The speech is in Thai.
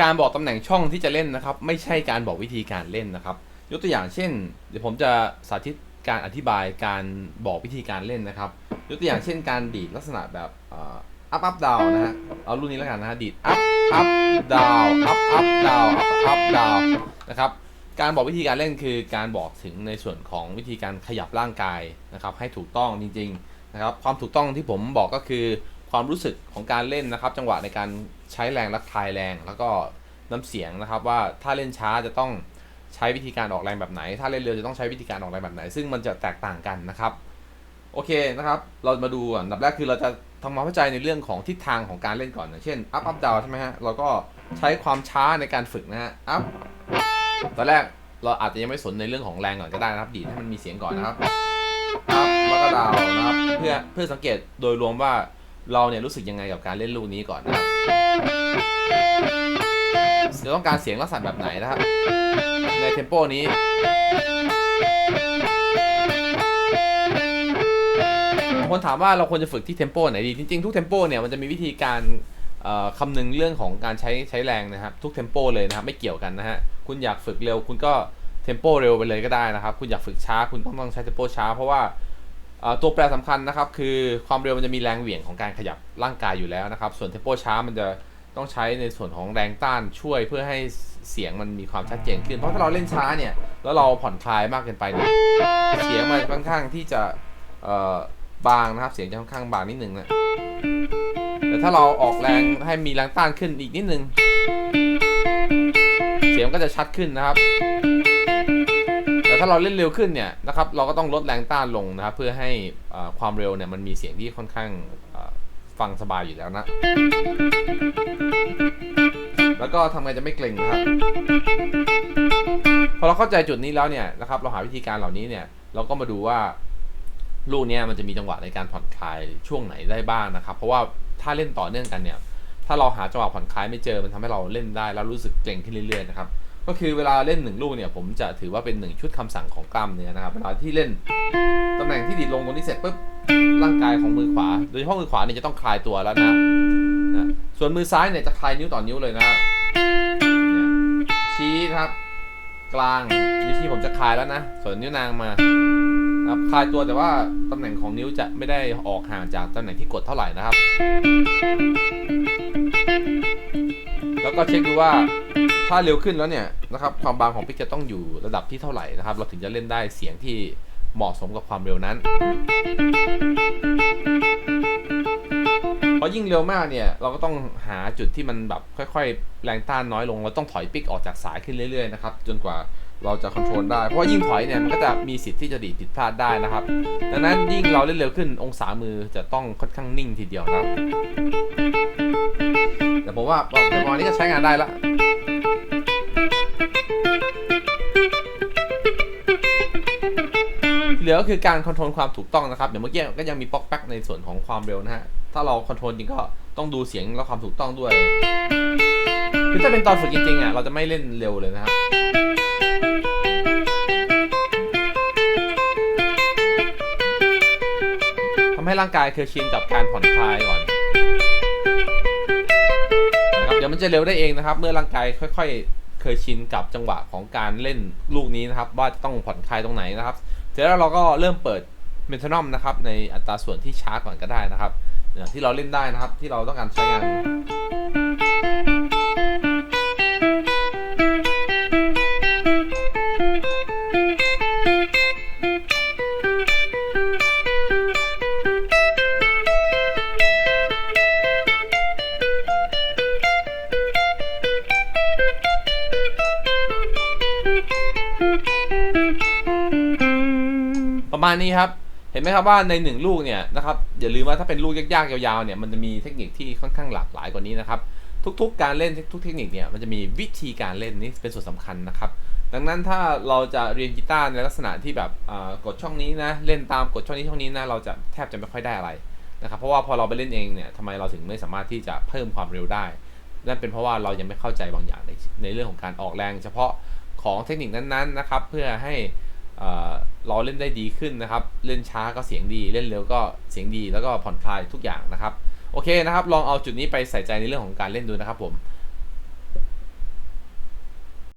การบอกตำแหน่งช่องที่จะเล่นนะครับ ไม่ใช่การบอกวิธีการเล่นนะครับ ยกตัวอย่างเช่น เดี๋ยวผมจะสาธิตการอธิบายการบอกวิธีการเล่นนะครับ ยกตัวอย่างเช่น การดีดลักษณะแบบอัพอัพดาวนะฮะเอารุ่นนี้แล้วกันนะฮะดีดอัพอัพดาวอัพอัพดาวอัพอัพดาวนะครับการบอกวิธีการเล่นคือการบอกถึงในส่วนของวิธีการขยับร่างกายนะครับ ให้ถูกต้องจริง ๆ นะครับ ความถูกต้องที่ผมบอกก็คือ ความรู้สึกของการเล่นนะครับ จังหวะในการใช้แรงและคลายแรง แล้วก็น้ำเสียงนะครับ ว่าถ้าเล่นช้าจะต้องใช้วิธีการออกแรงแบบไหน ถ้าเล่นเร็วจะต้องใช้วิธีการออกแรงแบบไหน ซึ่งมันจะแตกต่างกันนะครับ โอเคนะครับ เรามาดูอันดับแรกคือเราจะทำความเข้าใจในเรื่องของทิศทางของการเล่นก่อนอย่างเช่น up up down ใช่ไหมฮะเราก็ใช้ความช้าในการฝึกนะฮะ up ตอนแรกเราอาจจะยังไม่สนในเรื่องของแรงก่อนก็ได้นะครับ ดีดให้มันมีเสียงก่อนนะครับ up แล้วก็ down นะครับเพื่อเพื่อสังเกตโดยรวมว่า เราเนี่ยรู้สึกยังไงกับการเล่นลูกนี้ก่อนนะครับจะต้องการเสียงลักษณะแบบไหนนะครับ ในเทมโปนี้ คนถามว่าเราควรจะฝึกที่เทมโปไหนดี จริงๆ ทุกเทมโปเนี่ยมันจะมีวิธีการคำนึงเรื่องของการใช้ใช้แรงนะครับ ทุกเทมโปเลยนะครับ ไม่เกี่ยวกันนะฮะ คุณอยากฝึกเร็ว คุณก็เทมโปเร็วไปเลยก็ได้นะครับ คุณอยากฝึกช้า คุณต้องต้องใช้เทมโปช้า เพราะว่า ตัวแปรสำคัญนะครับ คือความเร็วมันจะมีแรงเหวี่ยงของการขยับร่างกายอยู่แล้วนะครับ ส่วนเทมโปช้ามันจะต้องใช้ในส่วนของแรงต้านช่วยเพื่อให้เสียงมันมีความชัดเจนขึ้น เพราะถ้าเราเล่นช้าเนี่ย แล้วเราผ่อนคลายมากเกินไปเนี่ยเสียงมันค่อนข้างที่จะบางนะครับ เสียงจะค่อนข้างบางนิดนึงนะแต่ถ้าเราออกแรงให้มีแรงต้านขึ้นอีกนิดนึง เสียงก็จะชัดขึ้นนะครับ แต่ถ้าเราเล่นเร็วขึ้นเนี่ยนะครับเราก็ต้องลดแรงต้านลงนะครับเพื่อให้ความเร็วเนี่ยมันมีเสียงที่ค่อนข้างฟังสบายอยู่แล้วนะ แล้วก็ทำไงจะไม่เกร็งนะครับ พอเราเข้าใจจุดนี้แล้วเนี่ยนะครับเราหาวิธีการเหล่านี้เนี่ยเราก็มาดูว่าลูกเนี้ยมันจะมีจังหวะในการผ่อนคลายช่วงไหนได้บ้างนะครับ เพราะว่าถ้าเล่นต่อเนื่องกันเนี่ยถ้าเราหาจังหวะผ่อนคลายไม่เจอมันทำให้เราเล่นได้แล้วรู้สึกเกร็งขึ้นเรื่อยๆนะครับ ก็คือเวลาเล่นหนึ่งลูกเนี่ยผมจะถือว่าเป็นหนึ่งชุดคำสั่งของกล้ามเนื้อนะครับเวลาที่เล่นตำแหน่งที่ดีดลงตรงนี้เสร็จปุ๊บร่างกายของมือขวา โดยเฉพาะมือขวาเนี่ยจะต้องคลายตัวแล้วนะนะส่วนมือซ้ายเนี่ยจะคลายนิ้วต่อนิ้วเลยนะเนี่ยชี้ครับ กลางนิ้วชี้ผมจะคลายแล้วนะส่วนนิ้วนางมาครับคลายตัวแต่ว่าตำแหน่งของนิ้วจะไม่ได้ออกห่างจากตำแหน่งที่กดเท่าไหร่นะครับ แล้วก็เช็คดูว่า ถ้าเร็วขึ้นแล้วเนี่ยนะครับความบางของพิกจะต้องอยู่ระดับที่เท่าไหร่นะครับ เราถึงจะเล่นได้เสียงที่เหมาะสมกับความเร็วนั้นเพราะยิ่งเร็วมากเนี่ยเราก็ต้องหาจุดที่มันแบบค่อยๆ แรงต้านน้อยลง เราต้องถอยปิกออกจากสายขึ้นเรื่อยๆนะครับจนกว่าเราจะคอนโทรลได้ เพราะายิ่งถอยเนี่ยมันก็จะมีสิทธิ์ที่จะดีดผิดพลาดได้นะครับ ดังนั้นยิ่งเราเล่นเร็วขึ้นองศามือจะต้องค่อนข้างนิ่งทีเดียวนะครับ แต่ผมว่าประมาณนี้ก็ใช้งานได้ละ เหลือก็คือการคอนโทรลความถูกต้องนะครับ เดี๋ยวเมื่อกี้ก็ยังมีป๊อกแป๊กในส่วนของความเร็วนะฮะ ถ้าเราคอนโทรลจริงก็ต้องดูเสียงและความถูกต้องด้วย คือถ้าเป็นตอนฝึกจริงๆอะเราจะไม่เล่นเร็วเลยนะครับทำให้ร่างกายเคยชินกับการผ่อนคลายก่อนนะครับเดี๋ยวมันจะเร็วได้เองนะครับ เมื่อร่างกายค่อย ๆ เคยชินกับจังหวะของการเล่นลูกนี้นะครับ ว่าจะต้องผ่อนคลายตรงไหนนะครับ เสร็จแล้วเราก็เริ่มเปิดเมทานอมนะครับในอัตราส่วนที่ช้าก่อนก็ได้นะครับเนี่ยที่เราเล่นได้นะครับที่เราต้องการใช้งาน มาณนี้ครับ เห็นไหมครับว่าในหนึ่งลูกเนี่ยนะครับอย่าลืมว่าถ้าเป็นลูกยากๆยาวๆเนี่ยมันจะมีเทคนิคที่ค่อนข้างหลากหลายกว่านี้นะครับทุกๆ การเล่นทุกเทคนิคเนี่ยมันจะมีวิธีการเล่นนี่เป็นส่วนสำคัญนะครับ ดังนั้นถ้าเราจะเรียนกีตาร์ในลักษณะที่แบบกดช่องนี้นะเล่นตามกดช่องนี้ช่องนี้นะเราจะแทบจะไม่ค่อยได้อะไรนะครับเพราะว่าพอเราไปเล่นเองเนี่ยทำไมเราถึงไม่สามารถที่จะเพิ่มความเร็วได้นั่นเป็นเพราะว่าเรายังไม่เข้าใจบางอย่างในในเรื่องของการออกแรง เฉพาะของเทคนิคนั้นๆนะครับเพื่อให้ เอ่อเราเล่นได้ดีขึ้นนะครับ เล่นช้าก็เสียงดี เล่นเร็วก็เสียงดี แล้วก็ผ่อนคลายทุกอย่างนะครับ โอเคนะครับ ลองเอาจุดนี้ไปใส่ใจในเรื่องของการเล่นดูนะครับผม